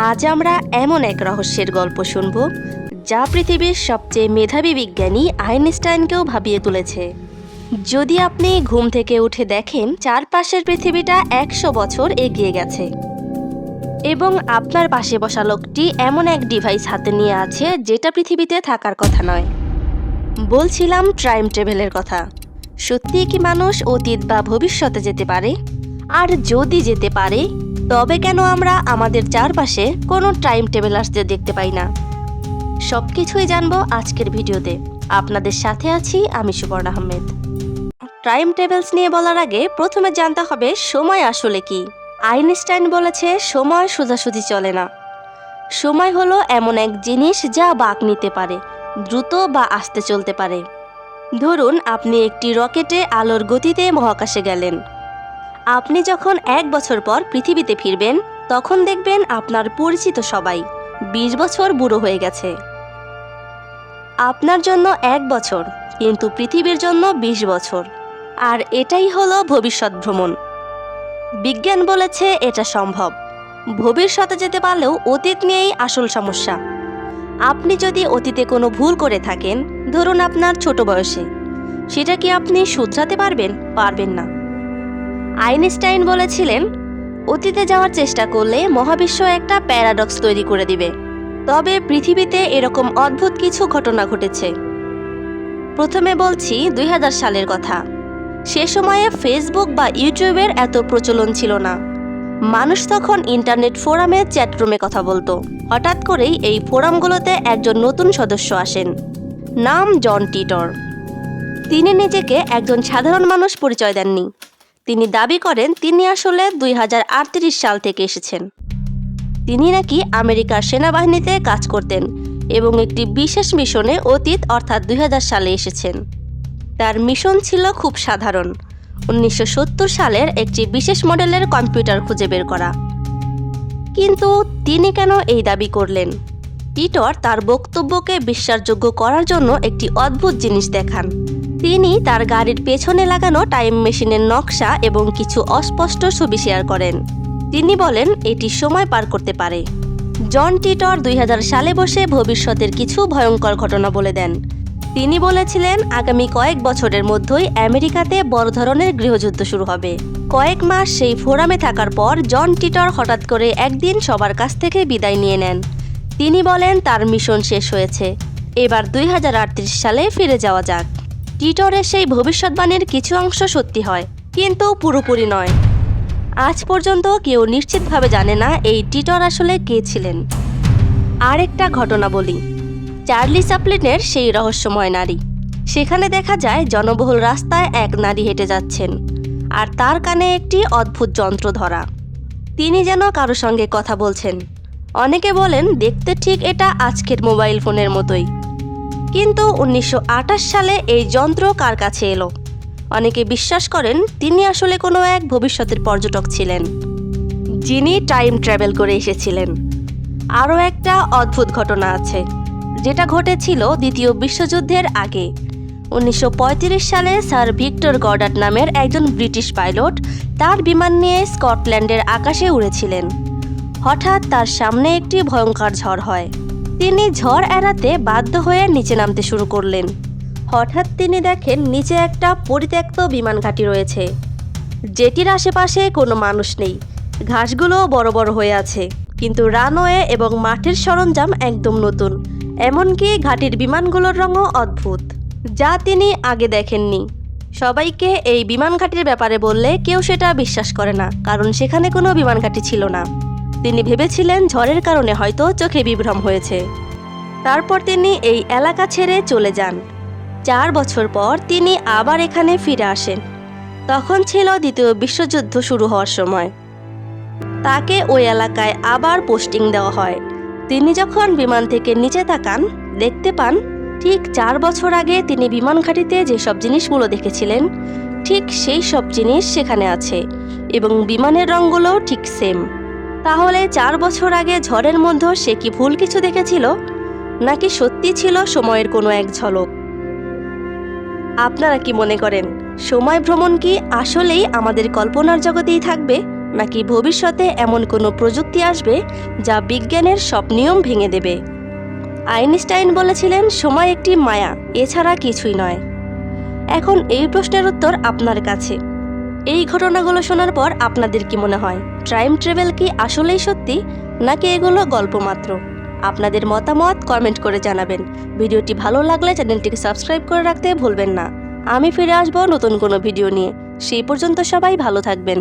আজ আমরা এমন এক রহস্যের গল্প শুনব, যা পৃথিবীর সবচেয়ে মেধাবী বিজ্ঞানী আইনস্টাইনকেও ভাবিয়ে তুলেছে। যদি আপনি ঘুম থেকে উঠে দেখেন, চারপাশের পৃথিবীটা একশো বছর এগিয়ে গেছে। এবং আপনার পাশে বসা লোকটি এমন এক ডিভাইস হাতে নিয়ে আছে, যেটা পৃথিবীতে থাকার কথা নয়। বলছিলাম টাইম ট্রেভেলের কথা। সত্যিই কি মানুষ অতীত বা ভবিষ্যতে যেতে পারে? আর যদি যেতে পারে তবে কেন আমরা আমাদের চারপাশে কোনো টাইম টেবিল আসতে দেখতে পাই না? সব কিছুই জানব আজকের ভিডিওতে। আপনাদের সাথে আছি আমি সুবর্ণ আহমেদ। টাইম টেবিলস নিয়ে বলার আগে প্রথমে জানতে হবে সময় আসলে কি। আইনস্টাইন বলেছে সময় সোজাসুজি চলে না। সময় হলো এমন এক জিনিস যা বাঁক নিতে পারে, দ্রুত বা আস্তে চলতে পারে। ধরুন আপনি একটি রকেটে আলোর গতিতে মহাকাশে গেলেন। আপনি যখন এক বছর পর পৃথিবীতে ফিরবেন, তখন দেখবেন আপনার পরিচিত সবাই বিশ বছর বুড়ো হয়ে গেছে। আপনার জন্য এক বছর, কিন্তু পৃথিবীর জন্য বিশ বছর। আর এটাই হলো ভবিষ্যৎ ভ্রমণ। বিজ্ঞান বলেছে এটা সম্ভব। ভবিষ্যতে যেতে পারলেও অতীত নিয়েই আসল সমস্যা। আপনি যদি অতীতে কোনো ভুল করে থাকেন, ধরুন আপনার ছোট বয়সে, সেটা কি আপনি শুধরাতে পারবেন? পারবেন না। আইনস্টাইন বলেছিলেন, অতীতে যাওয়ার চেষ্টা করলে মহাবিশ্ব একটা প্যারাডক্স তৈরি করে দিবে। তবে পৃথিবীতে এরকম অদ্ভুত কিছু ঘটনা ঘটেছে। প্রথমে বলছি দুই হাজার সালের কথা। সে সময়ে ফেসবুক বা ইউটিউবের এত প্রচলন ছিল না। মানুষ তখন ইন্টারনেট ফোরামে চ্যাটরুমে কথা বলতো। হঠাৎ করেই এই ফোরামগুলোতে একজন নতুন সদস্য আসেন, নাম জন টিটর। তিনি নিজেকে একজন সাধারণ মানুষ পরিচয় দেননি। তিনি দাবি করেন তিনি আসলে দুই হাজার আটত্রিশ সাল থেকে এসেছেন। তিনি নাকি আমেরিকার সেনাবাহিনীতে কাজ করতেন এবং একটি বিশেষ মিশনে অতীত অর্থাৎ দুই হাজার সালে এসেছেন। তার মিশন ছিল খুব সাধারণ। উনিশশো সত্তর সালের একটি বিশেষ মডেলের কম্পিউটার খুঁজে বের করা। কিন্তু তিনি কেন এই দাবি করলেন? পিটর তার বক্তব্যকে বিশ্বাসযোগ্য করার জন্য একটি অদ্ভুত জিনিস দেখান। তিনি তার গাড়ির পেছনে লাগানো টাইম মেশিনের নকশা এবং কিছু অস্পষ্ট ছবি শেয়ার করেন। তিনি বলেন, এটি সময় পার করতে পারে। জন টিটর দুই হাজার সালে বসে ভবিষ্যতের কিছু ভয়ঙ্কর ঘটনা বলে দেন। তিনি বলেছিলেন, আগামী কয়েক বছরের মধ্যেই আমেরিকাতে বড় ধরনের গৃহযুদ্ধ শুরু হবে। কয়েক মাস সেই ফোরামে থাকার পর জন টিটর হঠাৎ করে একদিন সবার কাছ থেকে বিদায় নিয়ে নেন। তিনি বলেন, তার মিশন শেষ হয়েছে। এবার দুই হাজার আটত্রিশ সালে ফিরে যাওয়া যাক। টিটরের সেই ভবিষ্যৎবাণীর কিছু অংশ সত্যি হয়, কিন্তু পুরোপুরি নয়। আজ পর্যন্ত কেউ নিশ্চিতভাবে জানে না এই টিটর আসলে কে ছিলেন। আরেকটা ঘটনা বলি। চার্লি চাপলিনের সেই রহস্যময় নারী। সেখানে দেখা যায় জনবহুল রাস্তায় এক নারী হেঁটে যাচ্ছেন, আর তার কানে একটি অদ্ভুত যন্ত্র ধরা। তিনি যেন কারও সঙ্গে কথা বলছেন। অনেকে বলেন, দেখতে ঠিক এটা আজকের মোবাইল ফোনের মতোই। কিন্তু উনিশশো আটাশ সালে এই যন্ত্র কার কাছে এলো? অনেকে বিশ্বাস করেন তিনি আসলে কোনো এক ভবিষ্যতের পর্যটক ছিলেন। যিনি টাইম ট্রাভেল করে এসেছিলেন। আরও একটা অদ্ভুত ঘটনা আছে, যেটা ঘটেছিল দ্বিতীয় বিশ্বযুদ্ধের আগে। উনিশশো পঁয়ত্রিশ সালে স্যার ভিক্টর গডার্ড নামের একজন ব্রিটিশ পাইলট তার বিমান নিয়ে স্কটল্যান্ডের আকাশে উড়েছিলেন। হঠাৎ তার সামনে একটি ভয়ঙ্কর ঝড় হয়। তিনি ঝড় এড়াতে বাধ্য হয়ে নিচে নামতে শুরু করলেন। হঠাৎ তিনি দেখেন নিচে একটা পরিত্যক্ত বিমান ঘাঁটি রয়েছে। যেটির আশেপাশে কোনো মানুষ নেই। ঘাসগুলো বড় বড় হয়ে আছে। কিন্তু রানওয়ে এবং মাঠের সরঞ্জাম একদম নতুন। এমনকি ঘাটির বিমানগুলোর রঙও অদ্ভুত। যা তিনি আগে দেখেননি। সবাইকে এই বিমান ঘাটির ব্যাপারে বললে কেউ সেটা বিশ্বাস করে না, কারণ সেখানে কোনো বিমান ঘাটি ছিল না। তিনি ভেবেছিলেন ঝড়ের কারণে হয়তো চোখে বিভ্রম হয়েছে। তারপর তিনি এই এলাকা ছেড়ে চলে যান। চার বছর পর তিনি আবার এখানে ফিরে আসেন। তখন ছিল দ্বিতীয় বিশ্বযুদ্ধ শুরু হওয়ার সময়। তাকে ওই এলাকায় আবার পোস্টিং দেওয়া হয়। তিনি যখন বিমান থেকে নিচে তাকান, দেখতে পান, ঠিক চার বছর আগে তিনি বিমান ঘাঁটিতে যেসব জিনিসগুলো দেখেছিলেন, ঠিক সেই সব জিনিস সেখানে আছে এবং বিমানের রঙগুলোও ঠিক সেম তাহলে চার বছর আগে ঝড়ের মধ্যে সে কি ভুল কিছু দেখেছিল? নাকি সত্যি ছিল সময়ের কোনো এক ঝলক? আপনারা কি মনে করেন, সময় ভ্রমণ কি আসলেই আমাদের কল্পনার জগতেই থাকবে, নাকি ভবিষ্যতে এমন কোনো প্রযুক্তি আসবে যা বিজ্ঞানের সব নিয়ম ভেঙে দেবে? আইনস্টাইন বলেছিলেন, সময় একটি মায়া, এছাড়া কিছুই নয়। এখন এই প্রশ্নের উত্তর আপনার কাছে। এই ঘটনাগুলো শোনার পর আপনাদের কি মনে হয় টাইম ট্রাভেল কি আসলেই সত্যি, নাকি এগুলো গল্প মাত্র? আপনাদের মতামত কমেন্ট করে জানাবেন। ভিডিওটি ভালো লাগলে চ্যানেলটিকে সাবস্ক্রাইব করে রাখতে ভুলবেন না। আমি ফিরে আসব নতুন কোনো ভিডিও নিয়ে। সেই পর্যন্ত সবাই ভালো থাকবেন।